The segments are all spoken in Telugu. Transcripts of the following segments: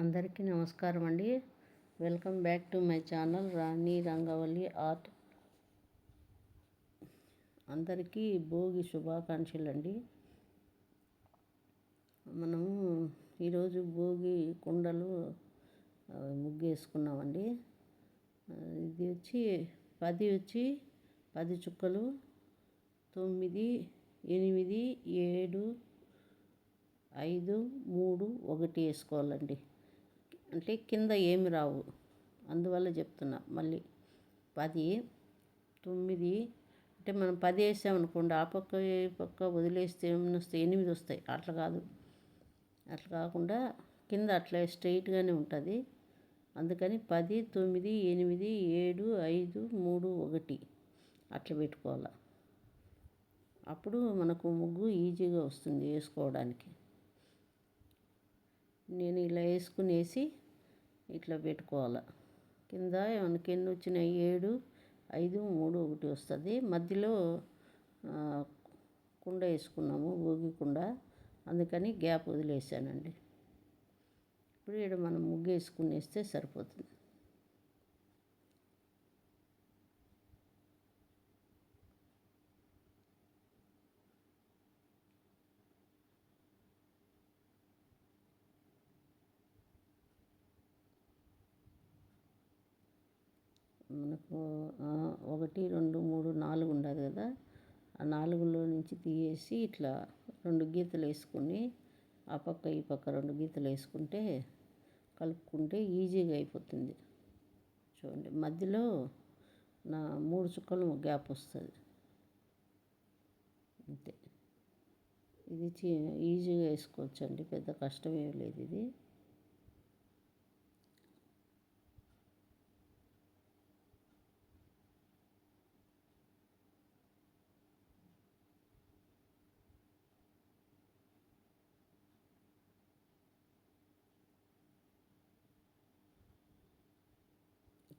అందరికీ నమస్కారం అండి. Welcome back to my channel Rani Rangavalli art. అందరికీ భోగి శుభాకాంక్షలు అండి. మనము ఈరోజు భోగి కుండలు ముగ్గేసుకున్నామండి. ఇది వచ్చి పది వచ్చి పది చుక్కలు తొమ్మిది ఎనిమిది ఏడు ఐదు మూడు ఒకటి వేసుకోవాలండి. అంటే కింద ఏమి రావు. అందువల్ల చెప్తున్నా. మళ్ళీ పది తొమ్మిది అంటే మనం పది వేసామనుకోండి ఆ పక్క ఈ పక్క వదిలేస్తే ఏమైనా వస్తాయి ఎనిమిది వస్తాయి. అట్లా కాదు. అట్లా కాకుండా కింద అట్లా స్ట్రైట్గానే ఉంటుంది. అందుకని పది తొమ్మిది ఎనిమిది ఏడు ఐదు మూడు ఒకటి అట్లా పెట్టుకోవాలి. అప్పుడు మనకు ముగ్గు ఈజీగా వస్తుంది వేసుకోవడానికి. నేను ఇలా వేసుకునేసి ఇట్లా పెట్టుకోవాలి. కింద మనకి ఎన్ని వచ్చినాయి ఏడు ఐదు మూడు ఒకటి వస్తుంది. మధ్యలో కుండ వేసుకున్నాము భోగి కుండ. అందుకని గ్యాప్ వదిలేసానండి. ఇప్పుడు ఇక్కడ మనం ముగ్గు వేసుకునేస్తే సరిపోతుంది. మనకు ఒకటి రెండు మూడు నాలుగు ఉండదు కదా. ఆ నాలుగులో నుంచి తీయేసి ఇట్లా రెండు గీతలు వేసుకుని ఆ పక్క ఈ పక్క రెండు గీతలు వేసుకుంటే కలుపుకుంటే ఈజీగా అయిపోతుంది. చూడండి మధ్యలో నా మూడు చుక్కలు గ్యాప్ వస్తుంది. అంతే. ఇది ఈజీగా వేసుకోవచ్చు అండి పెద్ద కష్టం లేదు ఇది.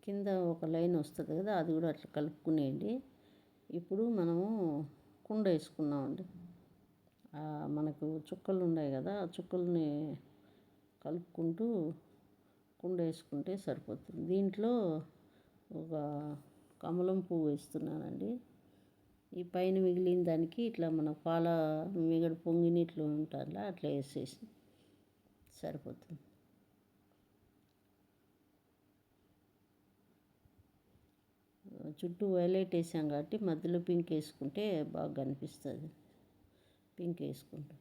కింద ఒక లైన్ వస్తుంది కదా అది కూడా అట్లా కలుపుకునేయండి. ఇప్పుడు మనము కుండ వేసుకున్నామండి. మనకు చుక్కలు ఉన్నాయి కదా ఆ చుక్కల్ని కలుపుకుంటూ కుండ వేసుకుంటే సరిపోతుంది. దీంట్లో ఒక కమలం పువ్వు వేస్తున్నానండి. ఈ పైన మిగిలిన దానికి ఇట్లా మన పాల మిగడ పొంగినట్లు ఉంటుందా అట్లా వేసేసి సరిపోతుంది. చుట్టూ వైలెట్ వేసాం కాబట్టి మధ్యలో పింక్ వేసుకుంటే బాగా కనిపిస్తుంది. పింక్ వేసుకుంటాం.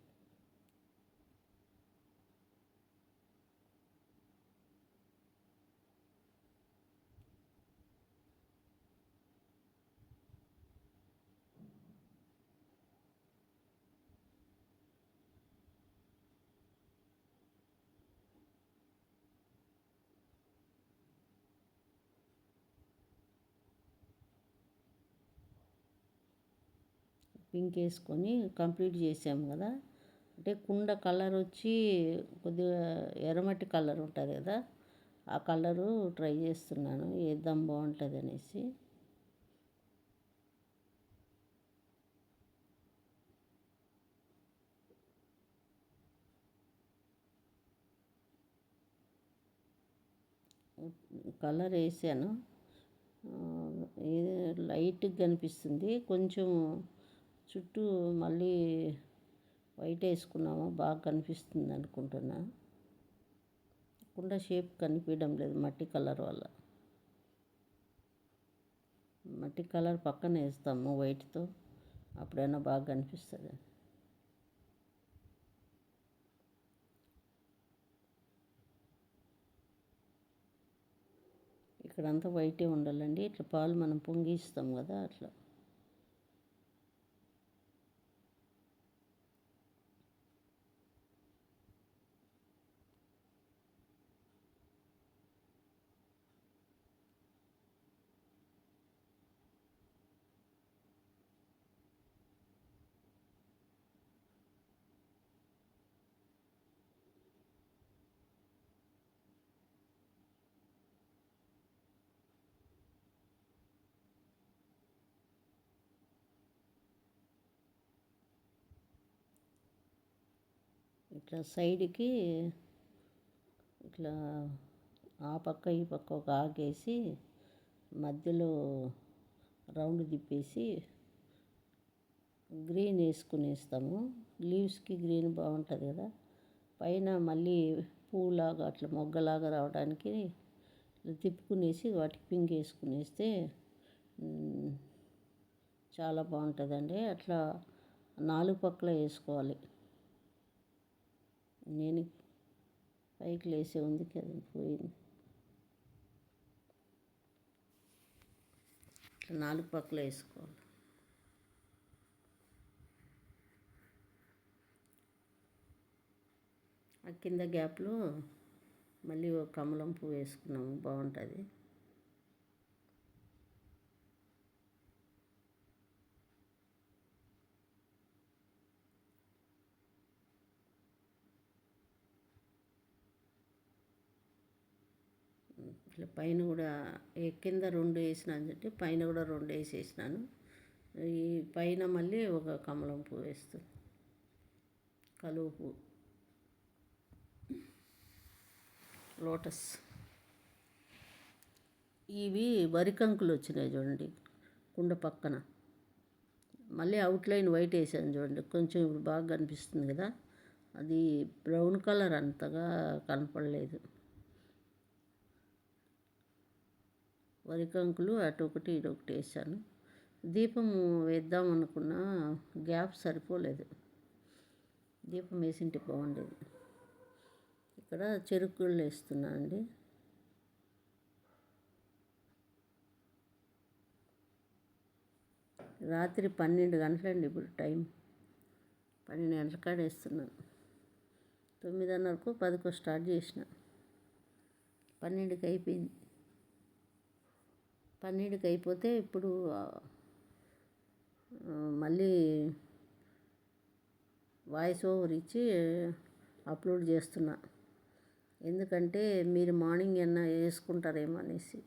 పింక్ వేసుకొని కంప్లీట్ చేసాము కదా. అంటే కుండ కలర్ వచ్చి కొద్దిగా ఎర్రమట్టి కలర్ ఉంటుంది కదా. ఆ కలరు ట్రై చేస్తున్నాను వేద్దాం బాగుంటుంది అనేసి. కలర్ వేసాను. లైట్గా కనిపిస్తుంది. కొంచెం చుట్టూ మళ్ళీ వైట్ వేసుకున్నాము బాగా కనిపిస్తుంది అనుకుంటున్నా. కుండ షేప్ కనిపించడం లేదు మట్టి కలర్ వల్ల. మట్టి కలర్ పక్కన వేస్తాము వైట్తో. అప్పుడైనా బాగా కనిపిస్తుంది. ఇక్కడంతా వైటే ఉండాలండి. ఇట్లా పాలు మనం పొంగిస్తాం కదా అట్లా. ఇట్లా సైడ్కి ఇట్లా ఆ పక్క ఈ పక్క ఒక ఆకేసి మధ్యలో రౌండ్ తిప్పేసి గ్రీన్ వేసుకునేస్తాము. లీవ్స్కి గ్రీన్ బాగుంటుంది కదా. పైన మళ్ళీ పూలాగా అట్లా మొగ్గలాగా రావడానికి తిప్పుకునేసి వాటికి పింక్ వేసుకునేస్తే చాలా బాగుంటుందండి. అట్లా నాలుగు పక్కల వేసుకోవాలి. నేను పైకి లేసే ఉంది కదా పోయింది. నాలుగు పక్కల వేసుకోవాలి. ఆ కింద గ్యాప్లో మళ్ళీ ఒక కమలం పువ్వు వేసుకున్నాము. బాగుంటుంది. ఇట్లా పైన కూడా కింద రెండు వేసినాను చెప్పి పైన కూడా రెండు వేసేసినాను. ఈ పైన మళ్ళీ ఒక కమలం పువ్వు వేస్తుంది కలువ పువ్వు. లోటస్. ఇవి వరికంకులు వచ్చినాయి చూడండి కుండ పక్కన. మళ్ళీ అవుట్లైన్ వైట్ వేసాను చూడండి కొంచెం ఇప్పుడు బాగా కనిపిస్తుంది కదా. అది బ్రౌన్ కలర్ అంతగా కనపడలేదు. వరికంకులు అటు ఒకటి ఇటు ఒకటి వేసాను దీపం వేద్దాం అనుకున్న గ్యాప్ సరిపోలేదు. దీపం వేసింటే బాగుండేది. ఇక్కడ చెరుకుళ్ళు వేస్తున్నా అండి. రాత్రి పన్నెండు గంటలండి ఇప్పుడు టైం. పన్నెండు గంటల కాడ వేస్తున్నాను తొమ్మిదిన్నరకు పదికో స్టార్ట్ చేసిన. పన్నెండుకి అయిపోయింది. పన్నెండుకి అయిపోతే ఇప్పుడు మళ్ళీ వాయిస్ ఓవర్ ఇచ్చి అప్లోడ్ చేస్తున్నా. ఎందుకంటే మీరు మార్నింగ్ ఏమన్నా వేసుకుంటారేమో అనేసి.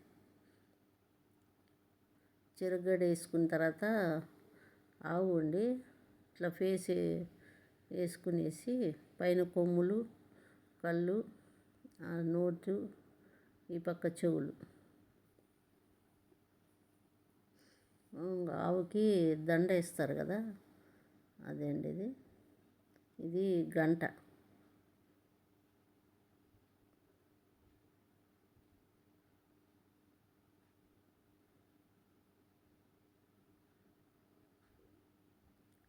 చెరుగడ్డ వేసుకున్న తర్వాత ఆవు వండి ఇట్లా ఫేస్ వేసుకునేసి పైన కొమ్ములు కళ్ళు నోటు ఈ పక్క చెవులు. ఆవుకి దండ ఇస్తారు కదా అదే ఇది? ఇది గంట.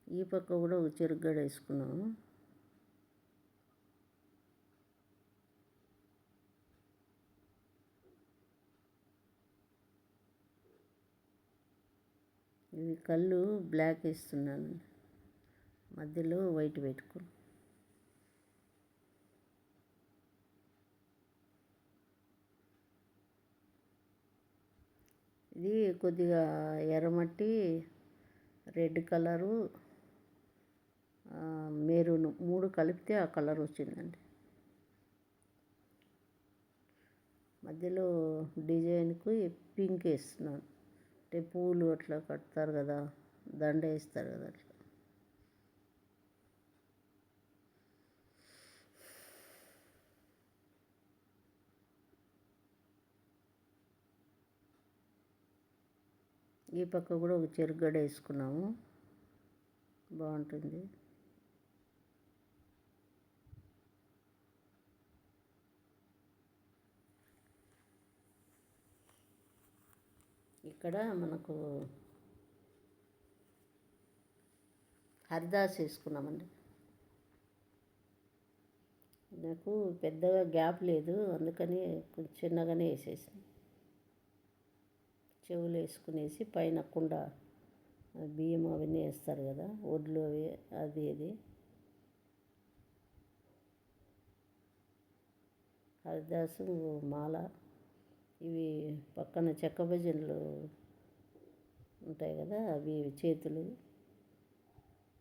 ఈ పక్క కూడా ఒక చెరుగడ వేసుకున్నాము. ఇవి కళ్ళు బ్లాక్ వేస్తున్నాను. మధ్యలో వైట్ పెట్టుకుని ఇది కొద్దిగా ఎర్రమట్టి రెడ్ కలరు మెరూన్ మూడు కలిపితే ఆ కలర్ వచ్చిందండి. మధ్యలో డిజైన్కి పింక్ వేస్తున్నాను. అంటే పూలు అట్లా కడతారు కదా దండ వేస్తారు కదా అట్లా. ఈ పక్క కూడా ఒక చెరుగడ వేసుకున్నాము. బాగుంటుంది. ఇక్కడ మనకు హరిదాస్ వేసుకున్నామండి నాకు పెద్దగా గ్యాప్ లేదు అందుకని కొంచెం చిన్నగానే వేసేసి చెవులు వేసుకునేసి పైన కుండ బియ్యం అవన్నీ వేస్తారు కదా ఒడ్లు అవి అది ఇది. హరిదాసు మాల ఇవి పక్కన చెక్క భజనలు ఉంటాయి కదా అవి చేతులు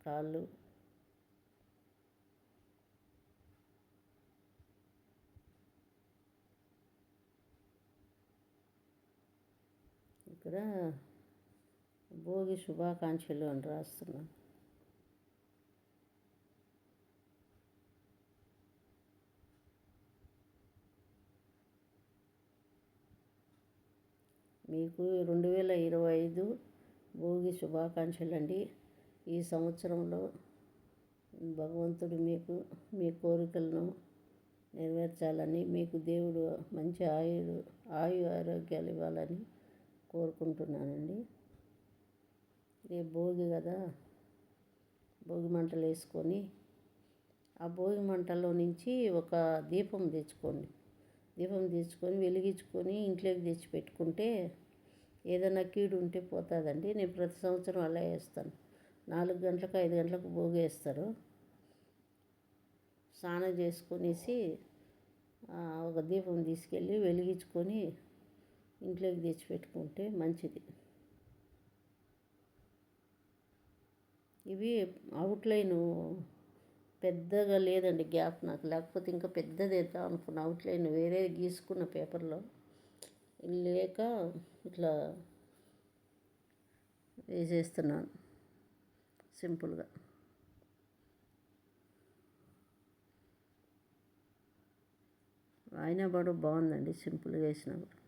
కాళ్ళు. ఇక్కడ భోగి శుభాకాంక్షలు అని రాస్తున్నాను. మీకు రెండు వేల ఇరవై ఐదు భోగి శుభాకాంక్షలు అండి ఈ సంవత్సరంలో భగవంతుడు మీకు మీ కోరికలను నెరవేర్చాలని మీకు దేవుడు మంచి ఆయు ఆయు ఆరోగ్యాలు ఇవ్వాలని కోరుకుంటున్నానండి. రేపు భోగి కదా భోగి మంటలు వేసుకొని ఆ భోగి మంటల్లో నుంచి ఒక దీపం తెచ్చుకోండి. దీపం తెచ్చుకొని వెలిగించుకొని ఇంట్లోకి తెచ్చి పెట్టుకుంటే ఏదైనా కీడు ఉంటే పోతుందండి. నేను ప్రతి సంవత్సరం అలా వేస్తాను. నాలుగు గంటలకు ఐదు గంటలకు భోగేస్తారు స్నానం చేసుకునేసి ఒక దీపం తీసుకెళ్ళి వెలిగించుకొని ఇంట్లోకి తెచ్చిపెట్టుకుంటే మంచిది. ఇవి అవుట్లైను పెద్దగా లేదండి గ్యాప్ నాకు. లేకపోతే ఇంకా పెద్దది వేద్దాం అనుకున్న. అవుట్లైన్ వేరే గీసుకున్న పేపర్లో. లేక ఇట్లా వేసేస్తున్నాను. సింపుల్గా. అయినా కూడా బాగుందండి సింపుల్గా వేసినా కూడా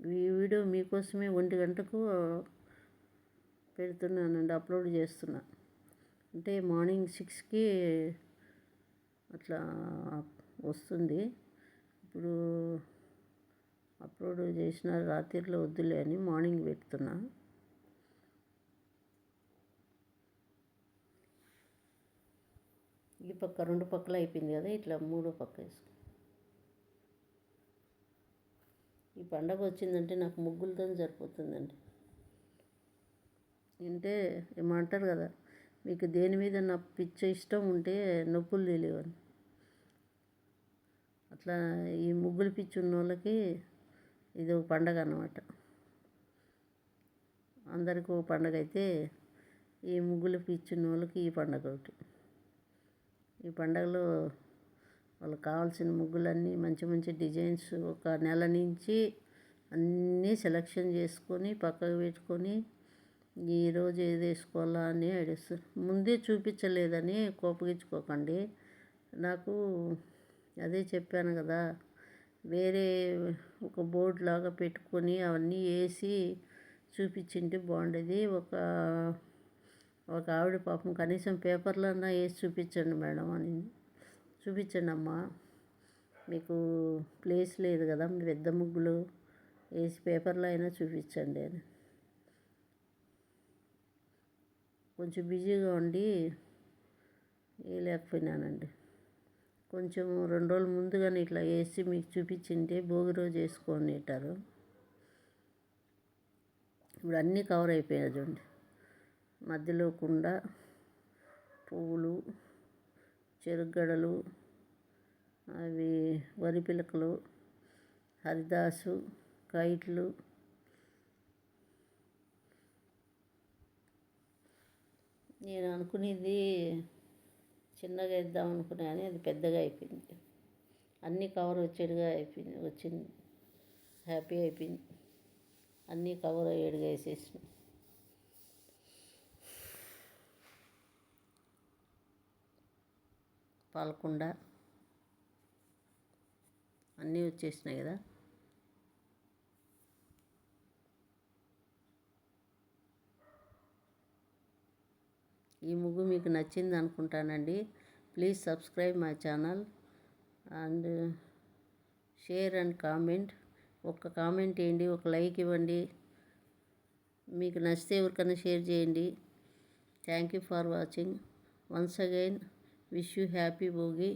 ఈ వీడియో మీకోసమే ఒంటి గంటకు పెడుతున్నానండి అప్లోడ్ చేస్తున్నాను అంటే మార్నింగ్ సిక్స్కి అట్లా వస్తుంది. ఇప్పుడు అప్లోడ్ చేసిన రాత్రిలో వద్దులే అని మార్నింగ్ పెడుతున్నా. ఈ పక్క రెండు పక్కల అయిపోయింది కదా ఇట్లా మూడో పక్క వేసుకో. ఈ పండగ వచ్చిందంటే నాకు ముగ్గులతో సరిపోతుందండి. అంటే ఏమంటారు కదా మీకు దేని మీద నా పిచ్చ ఇష్టం ఉంటే నొప్పులు తెలియవని అట్లా ఈ ముగ్గులు పిచ్చి ఉన్న వాళ్ళకి ఇది ఒక పండగ అన్నమాట. అందరికీ ఒక పండగ అయితే ఈ ముగ్గులు పిచ్చి ఉన్న వాళ్ళకి ఈ పండగ ఒకటి. ఈ పండగలో వాళ్ళకి కావాల్సిన ముగ్గులన్నీ మంచి మంచి డిజైన్స్ ఒక నెల నుంచి అన్నీ సెలెక్షన్ చేసుకొని పక్కకు పెట్టుకొని ఈరోజు ఏది వేసుకోవాలా అని అడిస్తారు ముందే చూపించలేదని కోపగించుకోకండి. నాకు అదే చెప్పాను కదా వేరే ఒక బోర్డు లాగా పెట్టుకొని అవన్నీ వేసి చూపించింటే బాగుండేది. ఒక ఒక ఆవిడ పాపం కనీసం పేపర్లో అన్నా వేసి చూపించండి మేడం అని. చూపించండి అమ్మా మీకు ప్లేస్ లేదు కదా పెద్ద ముగ్గులు వేసి పేపర్లో అయినా చూపించండి అని. కొంచెం బిజీగా ఉండి వేయలేకపోయినానండి కొంచెం రెండు రోజుల ముందుగానే ఇట్లా వేసి మీకు చూపించింటే భోగి రోజు వేసుకొని ఉంటారు ఇప్పుడు అన్నీ కవర్ అయిపోయాయి చూడండి. మధ్యలో కుండ పువ్వులు చెరుగడలు అవి వరి పిలకలు హరిదాసు కైట్లు నేను అనుకునేది చిన్నగా వేద్దాం అనుకున్నాను అది పెద్దగా అయిపోయింది. అన్నీ కవర్ వచ్చేట్టుగా అయిపోయింది వచ్చింది. హ్యాపీ అయిపోయింది. అన్నీ కవర్ అయ్యేట్టుగా వేసేసిన. పాలకుండా అన్నీ వచ్చేసినాయి కదా? ఈ ముగ్గు మీకు నచ్చింది అనుకుంటానండి. Please subscribe my channel and share and comment ఒక కామెంట్ వేయండి ఒక లైక్ ఇవ్వండి. మీకు నచ్చితే ఎవరికైనా షేర్ చేయండి. Thank you for watching once again wish you happy Bhogi.